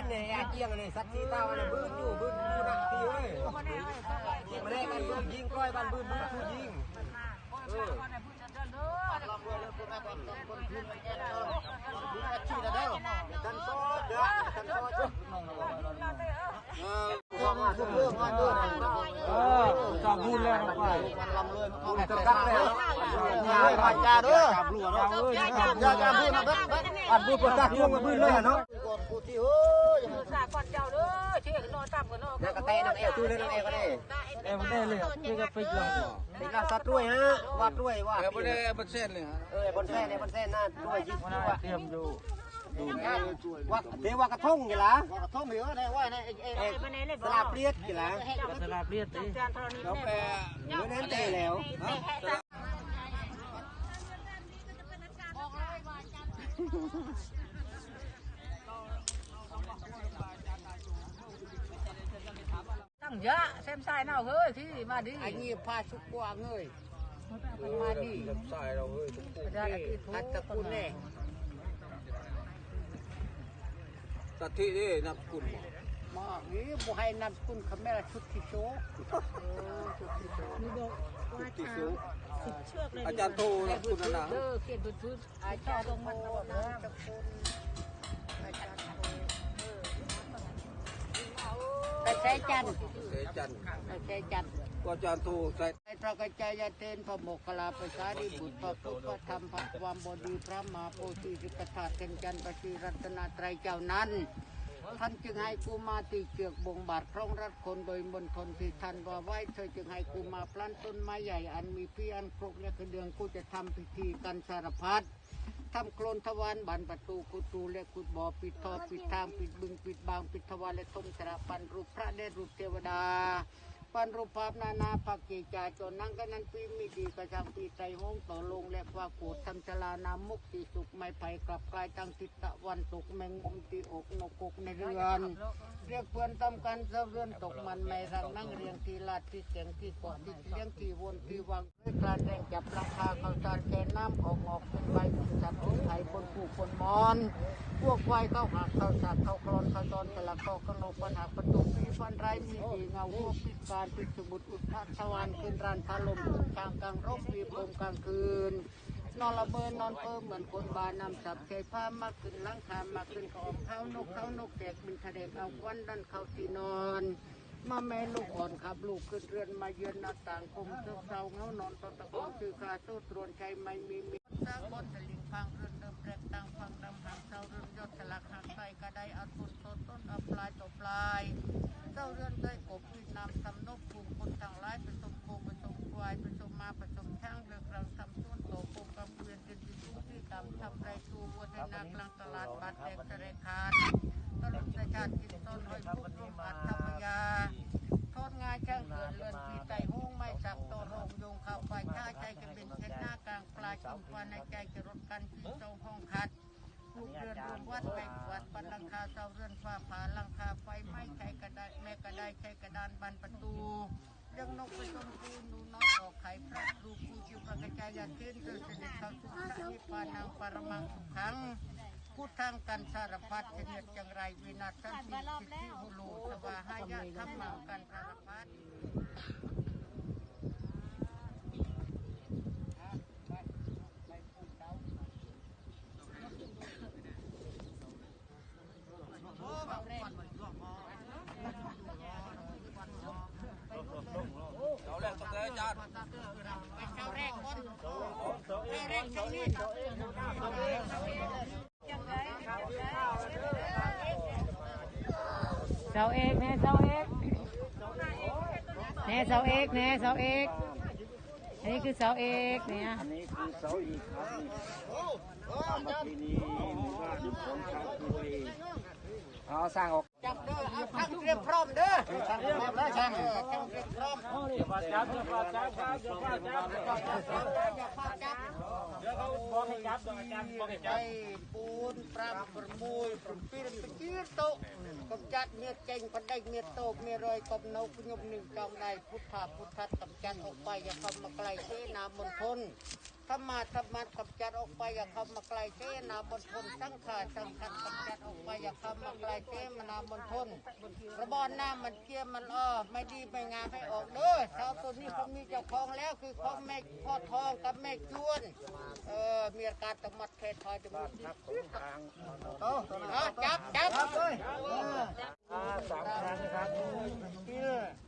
นเนี่ยไอ้เกียงเนี่ยสัตว์สีเต้าเนี่ยบื้นอยู่บื้นอยู่หนักทีเว้ยมาได้กันบื้นยิงก้อยบ้านบื้นบื้นผู้ยิงเออกันซอดเด้อกันซอดเออพวกมาทุกเรื่องมาด้วยเออจับบุญแล้วไปกูจะกัดแล้วอย่าไปจ้าเด้อจับลูกเนาะอย่าอย่าอย่าพูดนะเบิ้ลอัดพูดประกาศช่วงมาพื้นเลยเนาะกูที่เฮ้ยสา ก่อนเจ้าเด้อเชื่อกันนอนตับกันนอนแล้วก็เตะน้ำเอวตู้เลยน้ำเอวก็ได้เอ็มได้เลยนี่ก็ไปจับเป็นการสัตว์ด้วยฮะวัดด้วยว่าเอ็มได้เปอร์เซ็นเลยฮะเออบนแท่เนี่ยบนแท่น่าด้วยยิ่งมันว่าเตรียมดูดูว่าเดี๋ยวว่ากระทงกี่ละว่ากระทงเหรอเนี่ยว่าเนี่ยเอ๊ะสลับเลียดกี่ละสลับเลียดดิจานธรณีเขาแปลเมื่อนั้นเตะแล้วเยอะเส้นสายเน่าเฮ้ยที่มาดิไอ้นี่พาชุกกวเอ้ยว่าจัน แน่สัตที่นี่นับคุณมากนี่บ่ให้นำคุณคำแม่ละชุดที่โชว์ชุดที่โชว์ติสูอาจารย์โทนับคุณนะเด้อเขียนพื้นอาจารย์ลงมาตลอดนะตะกุนอาจารย์แต่ใช้จันทร์เสจันแต่ใช้จันทร์ก็อาจารย์โทใส่ไอ้พระกระจายเทนพระโมคคลลาภาษาริบุตรพระพุทธพระธรรมพระความบดีพระมหาโพธิสิกธาตุเต็มจันทร์ปฏิรัตนาไตรเจ้านั้น ท่านจึงให้กูมาตีเจือกบงบาทครองรัดคนโดยมณฑลที่ท่านว่าไว้เธอจึงให้กูมาพลันต้นไม้ใหญ่อันมีพี่อันครบและกระเดืองกูจะทำพิธีกันสารพัด ทำโคลนทวารบันประตูกุตูและกุดบ่อปิดทอปิดทางปิดบึงปิดบางปิดทวารและทมสระปันรูปพระเดรรูปเทวดา ปันรูปภาพนานาภาคเกจาจนนั่งกันนั้นปีมีดีกระชังปีไตรหงต่อลงและว่ากูดทำชลานามุกติสุขไม่ไผ่กลับกลายตั้งทิศตะวันตกแมงมุมตีอกนกกกในเรือนเรียกเพื่อนตำกันเจ้าเรือนตกมันไม่รังนั่งเรียงทีลาดที่เสียงที่กาะที่เลี้ยงที่วนที่วังด้วยกลารแดงจับราคาเขาจานแกน้ำออกออกเป็นใบเป็นสัตว์ไทยคนผู้คนมอน พวกควายเข้าหักเข้าสัตว์เข้าคลอนเข้าตอนสลักเข้าขนกปัญหาประตูมีฟันไรมีดีเงาพวกพิการพิสมุทรอุทธสวรรค์ขึ้นรานพาลมขึ้นกลางกลางรบปีปมกลางคืน นอนระเบิดนอนเพิ่มเหมือนคนบานำสับใช้ผ้ามาขึ้นหลังคามาขึ้นกออกเข้านกเข้านกแตกบินทะเลเอาควันดันเข้าที่นอนมาแม่ลูกอ่อนขับลูกขึ้นเรือนมาเยือนหน้าต่างคมเศร้าเงานอนตะตะโกนชื่อคาสู้ตรวนใจไม่มี มีสร้างบนตะลิงฟังเรือนเดิมแรกตั้งฟังดำหางเศร้าเรือนยอดสลักหักใส่กระไดเอาต้นต้นต้นเอาปลายต่อปลายเจ้าเรือนได้กบวินามทำนกปูคนทางร้ายผสมโคผสมควายผสมมาผสมช่า วประกระจายยาเช่นเกิดเสด็จเข้าสู่พระนิพพานังปรมังสุขังพูดทางกันสารพัดเสนียดจังไรวินาศสันติสิทธิหุลูสวาหายะธรรมังกันสารพัด เอาแรกต้องเลยอาจารย์ เจ้าแรกคนเจ้าแรกเจ้านี้ เสาเอกแน่เสาเอก แน่เสาเอกแน่เสาเอกอันนี้คือเสาเอกเนี่ยอันนี้คือเสาอีกครับทำมาที่นี่หมู่บ้านของชาวคุยเอาสร้างออกจับเด้อเอาทั้งเรียบพร้อมเด้อช่างเรียบแล้วช่างเออช่างเรียบพร้อมจับจับจับจับจับจับจับอย่าพลาดจับเดี๋ยวเขาบอกให้จับอาจารย์บอกให้จับ បងឲ្យចាប់បងឲ្យចាប់បងឲ្យចាប់4 5 6 7ទៅទៀតទៅកុំចាត់មានចេញបណ្ដេញមានតោកមានរយកុំនៅខ្ញុំនឹងចង់ដែរពុទ្ធថាពុទ្ធថាកំចាត់អុបាយយកមកក្លែងទេណាមុនធន ข้ามาใกล้ามาธรรมันกำจัดออกไปอย่าเข้ามาไกลเทนาบนทนสังขารสังขารกำจัดออกไปอย่าเข้ามาไกลเทมนาบนทนระบอนหน้ามันเกียมันอ้อไม่ดีไม่งามให้ออกเด้อสาวตัวนี้เขามีเจ้าของแล้วคือของแม่พ่อทองกับแม่จวนเออมีอาการตะมัดแค่ทอยจมูกเอาจับจับเลยสามครั้งครับกิลประใบประบูนนับดับมุยดับปีดับใบดับบูนดับปรำดับประมุยดับประเปียดับ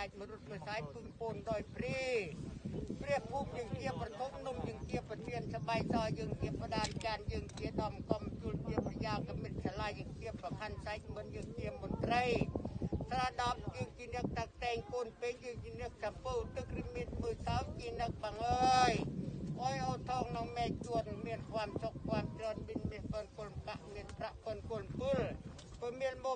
ปิดเมียคลายมรุษเมียสายพึ่งปูนดอยพรีเปรียบภูมิยังเกียบประทบนุ่มยังเกียบประเทียนสบายซอยยังเกียบประดานจานยังเกียดอมกอมจุลเกียบประยากำมิดสลายยังเกียบประพันธ์ไซเหมือนยังเกียบมนไตร สระดับยืนกินนักตักแตงโกนเป็นยืนกินนักจับปูตึกริมิดมือสาวกินนักบังเอ้ยโอ้ยเอาทองน้องแม่จวนเมียนความสุขความเจริญบินเมียนเปินกลกะเมียนพระเ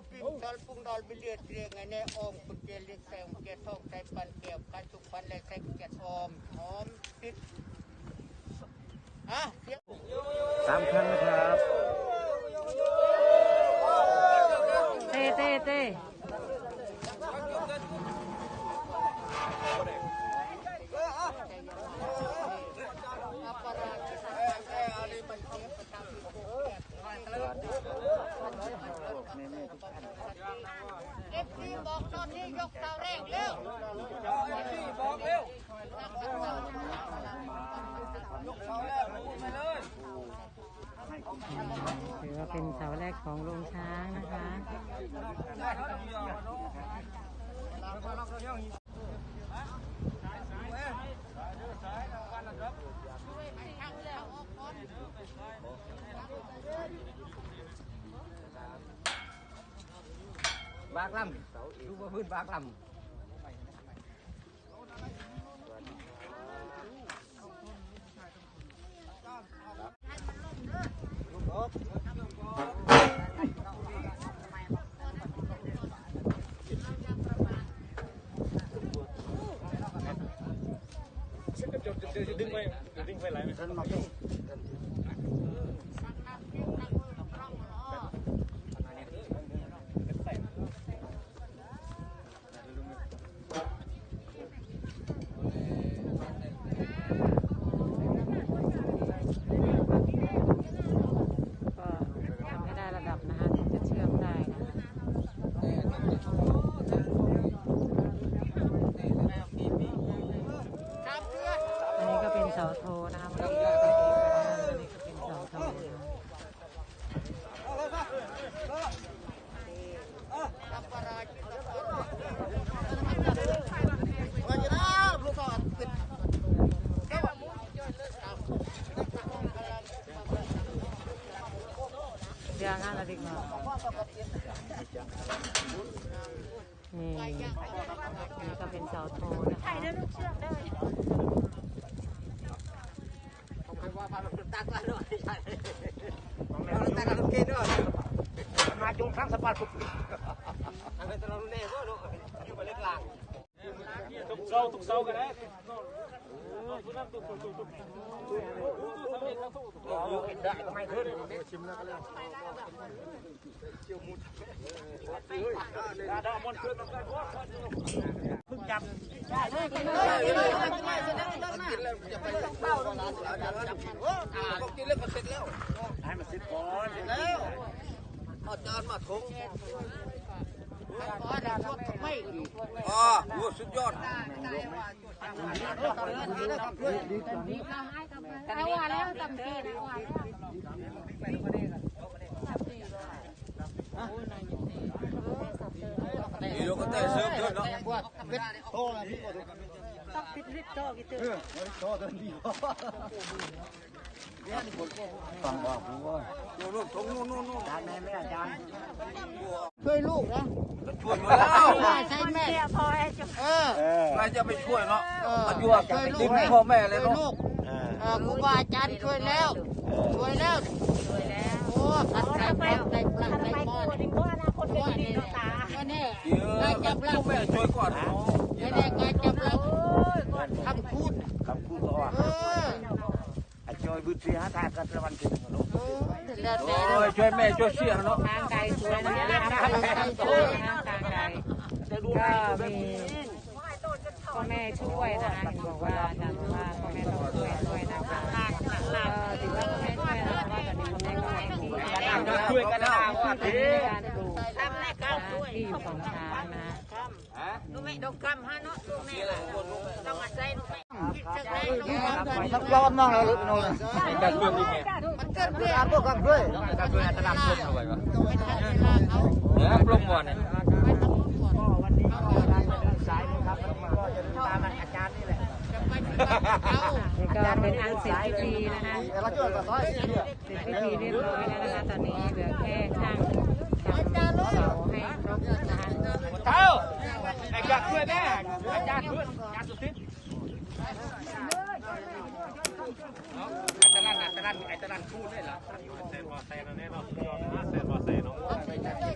ปิมียนโมปิมทอลปุงดอลบิเลียเรียงไงเน่อมคุณเจริญแซงเกียรทองใจปันเกียบการสุกปันเลยใส่เกียรอมหอมติดอะเียสามครั้งนะครับ เต้เต้เต้ เอฟซีบอกตอนนี้ ยกเสาแรกเร็ว 35 có vươn 35 đừng phải đừng phải lại mình thân mặc Jangan adik mah. Nih, ini ก็เป็นเสาโทนะคะำมาจุงครั้งสปาร์ตอันเป็นตะลุเน่ก็ดูอยู่ไปเล็กลางทุกเสาทุกเสากันได้ได้ ไม่ขึ้นชิมแล้วก็เลยดามอนขึ้นเพิ่งจับกินแล้วก็เสร็จแล้วให้มันสิบก่อนแล้วอาจารย์มาทงอาจารย์ทำไม่ดีอ๋อโหสุดยอด เอาว่าแล้วจำปีนะว่านี่เราก็เตะเสริมด้วยเนาะต้องพิจิตโตกี่ตัวฟังบอกรู้ว่านู่นนู่นตรงนู่นนู่นนู่นทางไหนไม่อาจารย์ช่วยลูกนะช่วยมาแล้วใช่แม่เออใครจะไปช่วยเนาะเอออายุอะช่วยลูดิ้กนนะพ่อแม่เลยช่วยเนาะลูกเออครูบาอาจารย์ช่วยแล้ว ช่วยแล้วสวยแล้ว โอ้ขัดใส่ปลักใส่ปลักใส่หม้อนี่ก็อนาคตเป็นดีเนาะตาก็เนี่ยเดี๋ยวได้จับแล้วแม่ช่วยก่อนไม่ได้การจับแล้วทำคูดคำพูดก็ว่าเออไอ้จอยบุตรีหาทางกันตะวันขึ้นมาลูกเออแล้วแต่โอ้ยช่วยแม่ช่วยเสียเนาะทางไกลสวยนะคะทางไกลสวยนะคะทางไกลก็มีพ่อแม่ช่วยนะคะเห็นบอกว่าอาจารย์บอกว่าพ่อแม่ต้องช่วยด้วย นะคะก็ถือว่าพ่อแม่ช่วยนะคะว่าตอนนี้พ่อแม่ก็ให้มีการปลูกช่วยกันนะว่าที่ทีมีการปลูกที่อยู่ของช้างนะสักรอบน้องเราลึกน้องการช่วยนี่ไงมันเกิดเรื่องพวกกันด้วยการช่วยอัตราเพิ่มเอาไว้วะไม่ทันเวลาเขาเนี่ยปลงบ่อเนี่ยไม่ทำก่อนวันนี้ก็ได้มาเดินสายนะครับวันนี้ก็จะตามอาจารย์นี่แหละ เป็นอันเสร็จพิธีนะคะเสร็จพิธีเรียบร้อยแล้วนะคะตอนนี้เหลือแค่ช่างทำเสาให้ครบนะคะเท้าไอ้จักช่วยแม่ไอ้จารย์ช่วยอาจารสุดทิศไอ้ตะลันไอ้ตะลันไอ้ตะลันพูดได้เหรอ